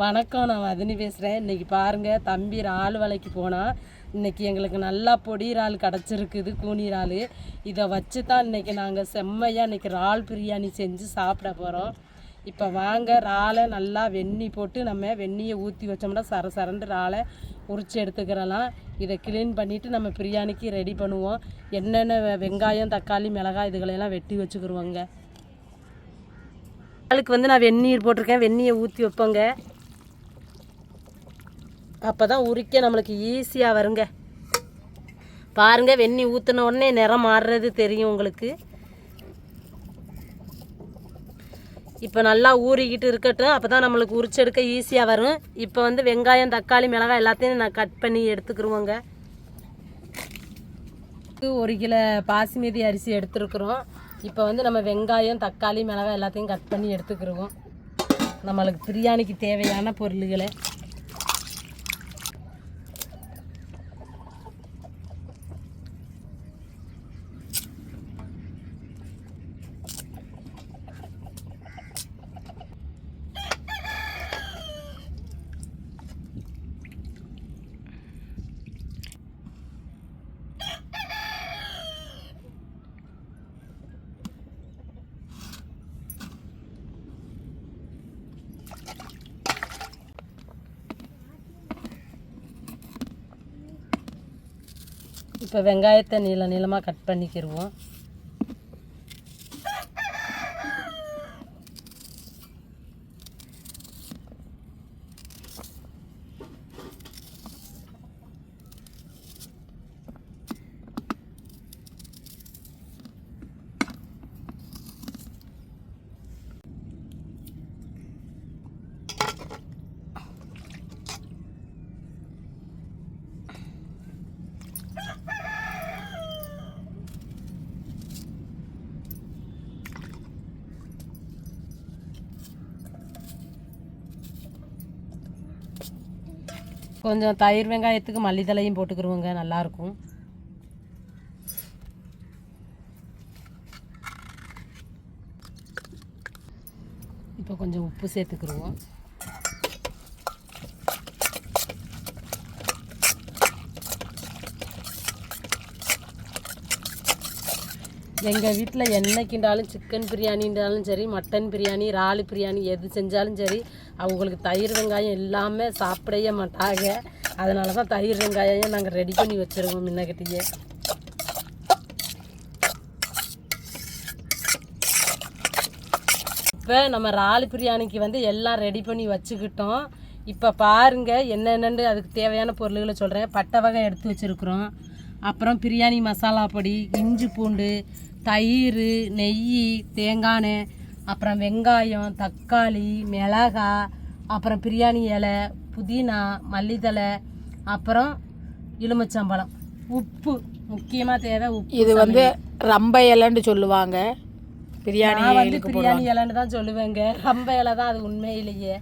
வணக்கம் நான் வதனி பேசுகிறேன் இன்றைக்கி பாருங்கள் தம்பி இறால் வலைக்கு போனால் இன்றைக்கி எங்களுக்கு நல்லா பொடி இறால் கிடச்சிருக்குது கூனி இறால். இதை வச்சு தான் இன்றைக்கி நாங்கள் செம்மையாக இன்றைக்கி இறால் பிரியாணி செஞ்சு சாப்பிட போகிறோம் இப்போ வாங்க இறாலை நல்லா வெந்நி போட்டு நம்ம வெந்நியை ஊற்றி வச்சோம்னா சர சரண்டு இறாலை உரிச்சு எடுத்துக்கிறலாம். இதை க்ளீன் பண்ணிவிட்டு நம்ம பிரியாணிக்கு ரெடி பண்ணுவோம். என்னென்ன வெங்காயம் தக்காளி மிளகாய் இதுகளையெல்லாம் வெட்டி வச்சுக்கிருவோங்க. அதுக்கு வந்து நான் வெந்நீர் போட்டிருக்கேன். வெந்நியை ஊற்றி வைப்போங்க. அப்போ தான் உரிக்க நம்மளுக்கு ஈஸியாக வருங்க. பாருங்க வெந்நி ஊற்றின உடனே நிறம் மாறுறது தெரியும் உங்களுக்கு. இப்போ நல்லா ஊறிக்கிட்டு இருக்கட்டும். அப்போ தான் நம்மளுக்கு உரிச்செடுக்க ஈஸியாக வரும். இப்போ வந்து வெங்காயம் தக்காளி மிளகாய் எல்லாத்தையும் நான் கட் பண்ணி எடுத்துக்கிருவோங்க. ஒரு கிலோ பாசிமதி அரிசி எடுத்துருக்குறோம். இப்போ வந்து நம்ம வெங்காயம் தக்காளி மிளகாய் எல்லாத்தையும் கட் பண்ணி எடுத்துக்கிருவோம். நம்மளுக்கு பிரியாணிக்கு தேவையான பொருள்களை. இப்போ வெங்காயத்தை நீள நீளமாக கட் பண்ணிக்கிடுவோம் கொஞ்சம் தயிர் வெங்காயத்துக்கு மல்லித்தலையும் போட்டுக்கிருவோங்க நல்லாயிருக்கும். இப்போ கொஞ்சம் உப்பு சேர்த்துக்கிருவோம். எங்கள் வீட்டில் என்னைக்குண்டாலும் சிக்கன் பிரியாணின்றாலும் சரி மட்டன் பிரியாணி இறால் பிரியாணி எது செஞ்சாலும் சரி அவங்களுக்கு தயிர் வெங்காயம் எல்லாமே சாப்பிடவே மாட்டாங்க. அதனால தான் தயிர் வெங்காயம் நாங்கள் ரெடி பண்ணி வச்சுருவோம் முன்னக்கிட்டேயே இப்போ நம்ம ராலு பிரியாணிக்கு வந்து எல்லாம் ரெடி பண்ணி வச்சுக்கிட்டோம். இப்போ பாருங்கள் என்னென்னு அதுக்கு தேவையான பொருள்களை சொல்கிறேன் பட்டை வகை எடுத்து வச்சுருக்குறோம். அப்புறம் பிரியாணி மசாலா பொடி இஞ்சி பூண்டு தயிர் நெய் தேங்காய் அப்புறம் வெங்காயம் தக்காளி மிளகாய் அப்புறம் பிரியாணி இலை புதினா மல்லித்தழை அப்புறம் எலுமிச்சம்பழம். உப்பு முக்கியமாக தேவை உப்பு இது வந்து ரம்ப இலைன்னு சொல்லுவாங்க. பிரியாணி வந்து பிரியாணி இலைன்னு தான் சொல்லுவேங்க. ரொம்ப இலை தான் அது உண்மையிலேயே.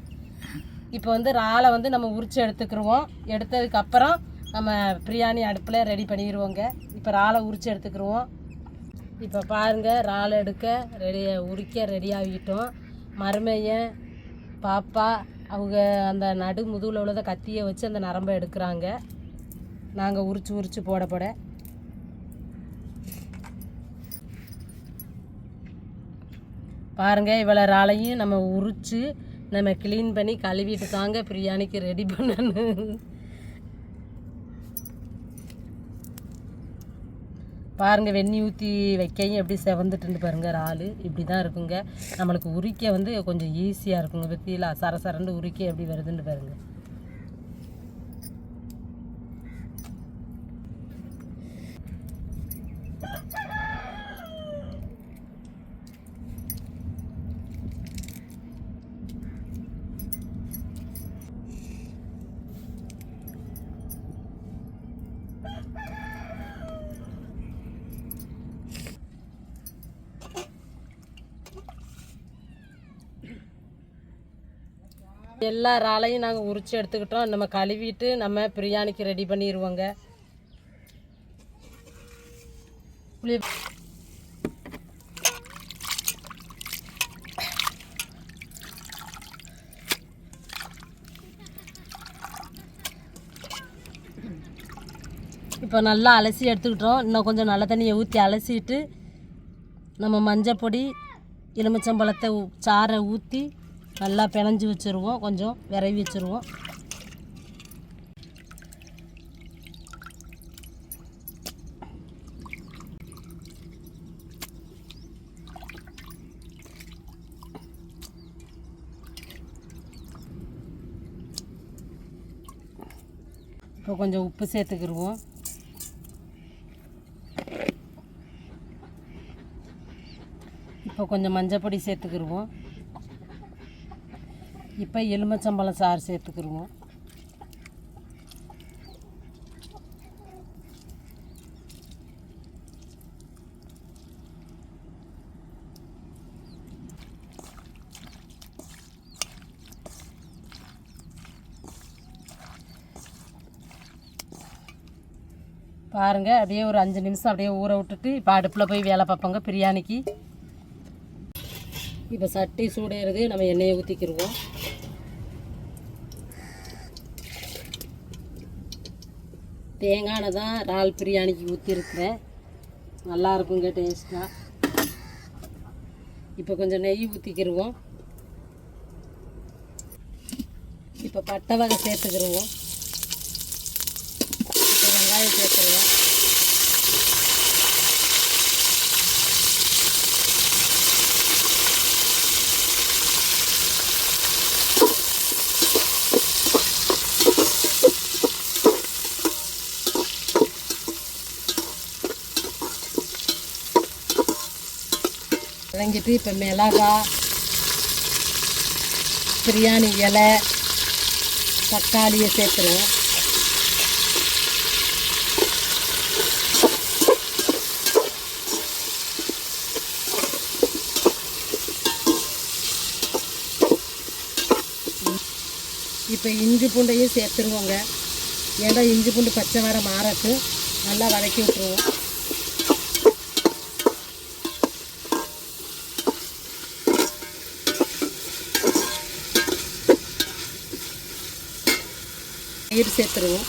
இப்போ வந்து இறாலை வந்து நம்ம உரிச்சு எடுத்துக்கிருவோம். எடுத்ததுக்கு அப்புறம் நம்ம பிரியாணி அடுப்பில் ரெடி பண்ணிடுவோங்க இப்போ இறாலை உரிச்சு எடுத்துக்கிருவோம். இப்போ பாருங்கள் இறால் எடுக்க ரெடி உரிக்க ரெடி ஆகிட்டோம். மருமையன் பாப்பா அவங்க அந்த நடு முதுகில் உள்ளதை கத்தியை வச்சு அந்த நரம்பை எடுக்கிறாங்க. நாங்கள் உரிச்சு உரிச்சு போடப்பட பாருங்கள் இவ்வளோ இறாலையும் நம்ம உரித்து நம்ம க்ளீன் பண்ணி கழுவிட்டு தாங்க பிரியாணிக்கு ரெடி பண்ணணும். பாருங்க வெந்நி ஊற்றி வைக்கையும் எப்படி செவந்துட்டுன்னு பாருங்க இறால் இப்படி தான் இருக்குங்க. நம்மளுக்கு உரிக்க வந்து கொஞ்சம் ஈஸியாக இருக்குங்க. பற்றியில் சரசரண்டு உரிக்க எப்படி வருதுன்னு பாருங்கள் எல்லா இறாலையும் நாங்கள் உரித்து எடுத்துக்கிட்டோம் நம்ம கழுவிட்டு நம்ம பிரியாணிக்கு ரெடி பண்ணிடுவோங்க இப்போ நல்லா அலசி எடுத்துக்கிட்டோம். இன்னும் கொஞ்சம் நல்ல தண்ணியை ஊற்றி அலசிட்டு நம்ம மஞ்சள் பொடி எலுமிச்சம்பழத்தை சாரை ஊற்றி நல்லா பிணைஞ்சு வச்சுருவோம். கொஞ்சம் விரைவி வச்சுருவோம். இப்போ கொஞ்சம் உப்பு சேர்த்துக்கிருவோம். இப்போ கொஞ்சம் மஞ்சள் பொடி சேர்த்துக்கிருவோம். இப்போ எலுமிச்சம்பழம் சாறு சேர்த்துக்கிருவோம். பாருங்க அப்படியே ஒரு அஞ்சு நிமிஷம் அப்படியே ஊற விட்டுட்டு இப்போ அடுப்பில் போய் வேலை பார்ப்போங்க பிரியாணிக்கு. இப்போ சட்டி சூடேறுது நம்ம எண்ணெயை ஊற்றிக்கிருவோம். தேங்காய் தான் இறால் பிரியாணிக்கு ஊற்றிருக்கிறேன் நல்லா இருக்குங்க டேஸ்ட்டாக இப்போ கொஞ்சம் நெய் ஊற்றிக்கிருவோம் இப்போ பட்டை வகை சேர்த்துக்கிருவோம் இப்போ வெங்காயம் சேர்த்துருவோம் வதங்கிட்டு இப்போ மிளகா பிரியாணி இலை தக்காளியை சேர்த்துருவோம். இப்போ இஞ்சி பூண்டையும் சேர்த்துருவோங்க. ஏன்னா இஞ்சி பூண்டு பச்சை வர மாறட்டு நல்லா வதக்கி விட்டுருவோம். தயிர் சேர்த்துருவோம்.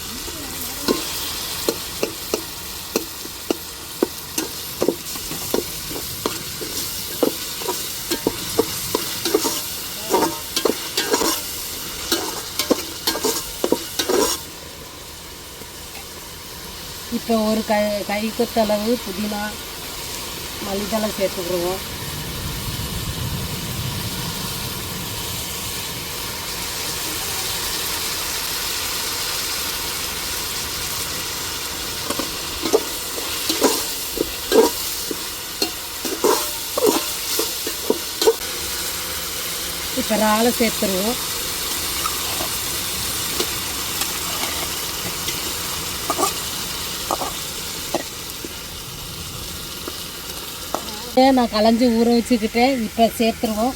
இப்போ ஒரு கை கை கொத்தளவு புதினா மல்லித்தலை சேர்த்துக்கிடுவோம். இப்போ இறாலை சேர்த்துருவோம் நான் களைஞ்சி ஊற வச்சுக்கிட்டேன். இப்போ சேர்த்துருவோம்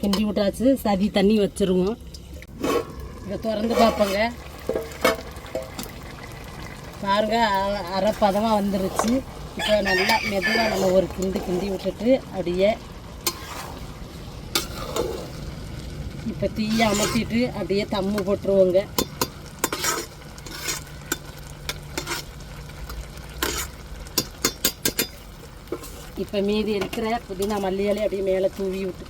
கிண்டி விட்டாச்சு. சதி தண்ணி வச்சிருவோம். இதை திறந்து பார்ப்போங்க. பாருங்க அ- அரை பதமாக வந்துருச்சு. இப்போ நல்லா மெதுவாக நம்ம ஒரு கிண்டி கிண்டி விட்டுட்டு அப்படியே இப்போ தீயை அமர்த்திட்டு அப்படியே தம்மு போட்டுருவோங்க. இப்போ மீதி இருக்கிற புதினா மல்லியாலே அப்படியே மேலே தூவி விட்டு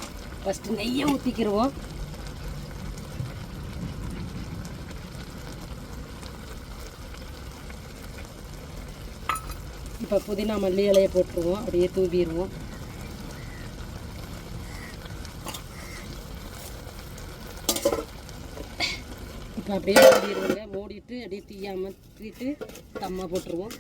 ஃபஸ்ட்டு நெய்யை ஊற்றிக்கிடுவோம் இப்போ புதினா மல்லி இலையை போட்டுருவோம். அப்படியே தூவிடுவோம். இப்போ அப்படியே மூடிடுவோங்க. மூடிட்டு அப்படியே தீயாமல் தூக்கிட்டு தம்மா போட்டுருவோம்.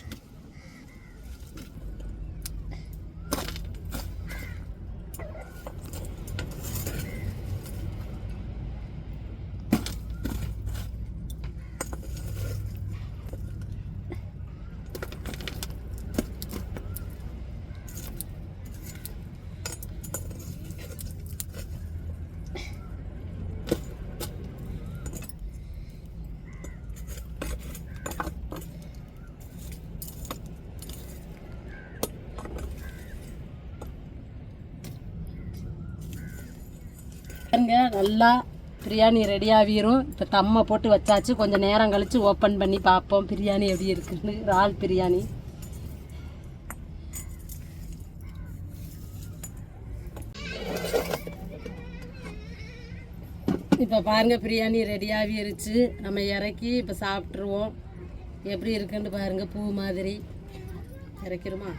பாருங்க நல்லா பிரியாணி ரெடி ஆகிரும். இப்போ தம்மை போட்டு வச்சாச்சு. கொஞ்சம் நேரம் கழித்து ஓப்பன் பண்ணி பார்ப்போம். பிரியாணி எப்படி இருக்குன்னு. இறால் பிரியாணி. இப்போ பாருங்கள் பிரியாணி ரெடி ஆகிருச்சு. நம்ம இறக்கி இப்போ சாப்பிட்ருவோம் எப்படி இருக்குன்னு பாருங்கள் பூ மாதிரி. இறக்கிருமா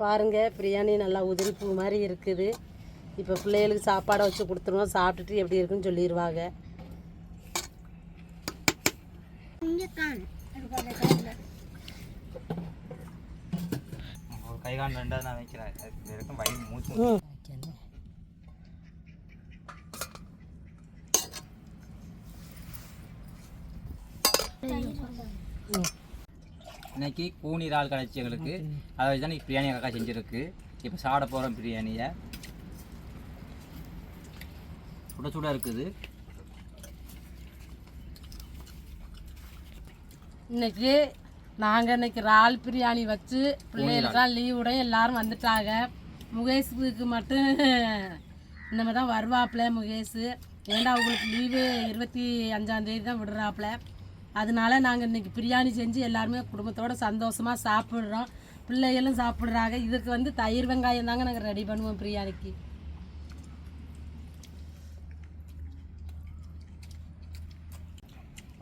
பாருங்க பிரியாணி நல்லா உதிரி பூ மாதிரி இருக்குது. இப்போ பிள்ளைகளுக்கு சாப்பாடை வச்சு கொடுத்துருவோம் சாப்பிட்டுட்டு எப்படி இருக்குன்னு சொல்லிடுவாங்க. கை கால் ரெண்டாவது நான் வைக்கிறேன் மூச்சு இன்னைக்கு கூனி இறால் கிடச்சி எங்களுக்கு அதை வச்சு தான் இன்னைக்கு பிரியாணி அக்கா செஞ்சுருக்கு. இப்போ சாப்பிட போகிறோம் பிரியாணியை. சுட சுட இருக்குது. இன்னைக்கு நாங்கள் இன்னைக்கு இறால் பிரியாணி வச்சு பிள்ளைகளுக்கெல்லாம் லீவுடையும் எல்லாரும் வந்துட்டாங்க. முகேஷுக்கு மட்டும் இனிமே தான் வருவாப்புல முகேஷ். ஏன்டா அவங்களுக்கு லீவு இருபத்தி அஞ்சாந்தேதி தான் விடுறாப்புல. அதனால நாங்கள் இன்னைக்கு பிரியாணி செஞ்சு எல்லாருமே குடும்பத்தோடு சந்தோஷமாக சாப்பிட்றோம். பிள்ளைகளும் சாப்பிட்றாங்க. இதுக்கு வந்து தயிர் வெங்காயம் தாங்க நாங்கள் ரெடி பண்ணுவோம் பிரியாணிக்கு.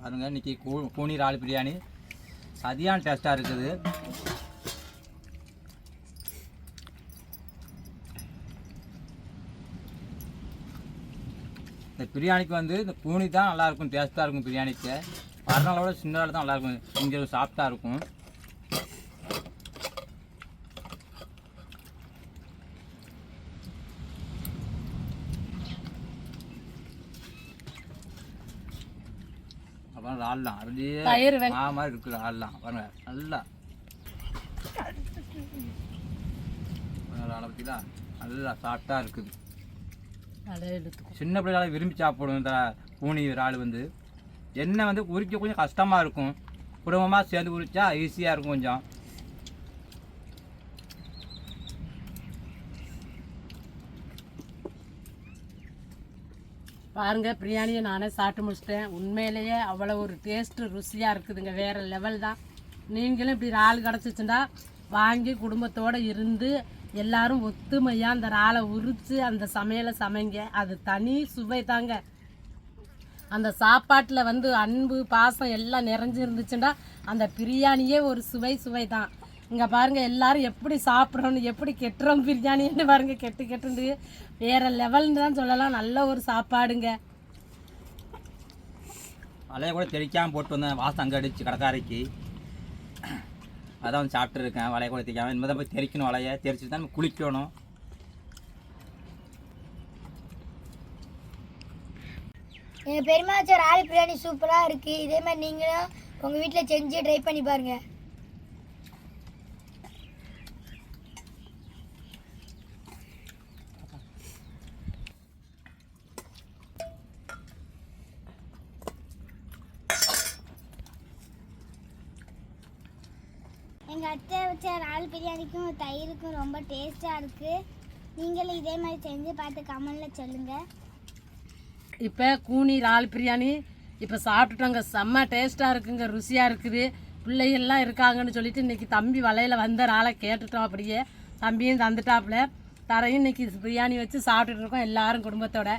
பாருங்க இன்னைக்கு கூ கூனி இறால் பிரியாணி. சரியான டேஸ்ட்டாக இருக்குது. இந்த பிரியாணிக்கு வந்து இந்த கூனி தான் நல்லாயிருக்கும் டேஸ்ட்டாக இருக்கும் பிரியாணிக்கு. வரனாலோட சின்னதால தான் நல்லா இருக்கும் இங்கே சாஃப்டாக இருக்கும். அப்புறம் ரால்லாம் அப்படியே ஆ மாதிரி இருக்குது ரால்லாம் பாருங்க நல்லா. ராலை பற்றிங்களா நல்லா சாஃப்டாக இருக்குது. சின்ன பிள்ளைகளால விரும்பி சாப்பிடும் இந்த பூனி இறால் வந்து. எண்ணெய் வந்து உரிக்க கொஞ்சம் கஷ்டமாக இருக்கும். குடும்பமாக சேர்ந்து உரிச்சா ஈஸியாக இருக்கும் கொஞ்சம். பாருங்கள் பிரியாணியை நானே சாப்பிட்டு முடிச்சிட்டேன். உண்மையிலேயே அவ்வளோ ஒரு டேஸ்ட்டு ருசியாக இருக்குதுங்க. வேறு லெவல் தான். நீங்களும் இப்படி இறால் கிடச்சிச்சுன்னா வாங்கி குடும்பத்தோடு இருந்து எல்லாரும் ஒத்துமையாக அந்த இறாலை உரித்து அந்த சமையலை சமைங்க. அது தனி சுவை தாங்க. அந்த சாப்பாட்டில் வந்து அன்பு பாசம் எல்லாம் நிறைஞ்சு இருந்துச்சுன்னா அந்த பிரியாணியே ஒரு சுவை சுவை தான் இங்கே பாருங்கள் எல்லாரும் எப்படி சாப்பிட்றோன்னு எப்படி கெட்டுறோம் பிரியாணின்னு பாருங்கள் கெட்டு கெட்டுண்டு வேறு லெவல்னு தான் சொல்லலாம். நல்ல ஒரு சாப்பாடுங்க. வலையை கூட தெளிக்காமல் போட்டு வந்தேன். வாசம் அங்கே அடிச்சு கடைக்காரைக்கு அதான் வந்து சாப்பிட்ருக்கேன் வலையை கூட தெரிக்காமல் இனிமேல் தான் போய் தெறிக்கணும் வலையை. தெரிச்சுட்டு தான் குளிக்கணும். எங்கள் பெரியம்மா வச்ச ராலி பிரியாணி சூப்பராக இருக்குது இதே மாதிரி நீங்களும் உங்கள் வீட்டில் செஞ்சு ட்ரை பண்ணி பாருங்கள் எங்கள் அத்தை வச்ச இறால் பிரியாணிக்கும் தயிருக்கும் ரொம்ப டேஸ்ட்டாக இருக்குது நீங்களும் இதே மாதிரி செஞ்சு பார்த்து கமெண்டில் சொல்லுங்கள் இப்போ கூனி இறால் பிரியாணி இப்போ சாப்பிட்டுட்டோங்க. செம்ம டேஸ்ட்டாக இருக்குங்க ருசியாக இருக்குது. பிள்ளைகள்லாம் இருக்காங்கன்னு சொல்லிட்டு இன்னைக்கு தம்பி வலையில் வந்த இறாலை கேட்டுட்டோம் அப்படியே. தம்பியும் தந்துட்டாப்புல. தரையும் இன்னைக்கு பிரியாணி வச்சு சாப்பிட்டுட்டு இருக்கோம் எல்லாரும் குடும்பத்தோட.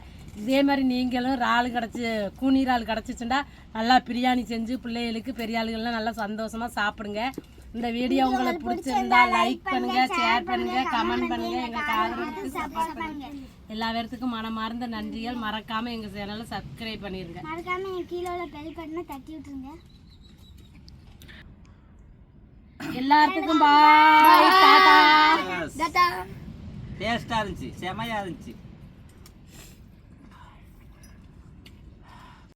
இதே மாதிரி நீங்களும் இறால் கிடச்சி கூனி இறால் கிடச்சிச்சுன்னா நல்லா பிரியாணி செஞ்சு பிள்ளைகளுக்கு பெரிய ஆளுகள்லாம் நல்லா சந்தோஷமாக சாப்பிடுங்க. இந்த வீடியோ உங்களுக்கு பிடிச்சிருந்தா லைக் பண்ணுங்க ஷேர் பண்ணுங்க கமெண்ட் பண்ணுங்க எங்களுக்கு ஆதரவுக்கு சப்போர்ட் பண்ணுங்க. எல்லா பேர்த்துக்கும் மனமார்ந்த நன்றிகள். மறக்காம எங்க சேனலை சப்ஸ்கிரைப் பண்ணிருங்க. மறக்காமல் எங்கள் கீழே உள்ள பெல் பட்டனை தட்டி விட்டுருங்க. எல்லாத்துக்கும் பாய் டாடா டேஸ்ட்டாக இருந்துச்சு செமையாக இருந்துச்சு.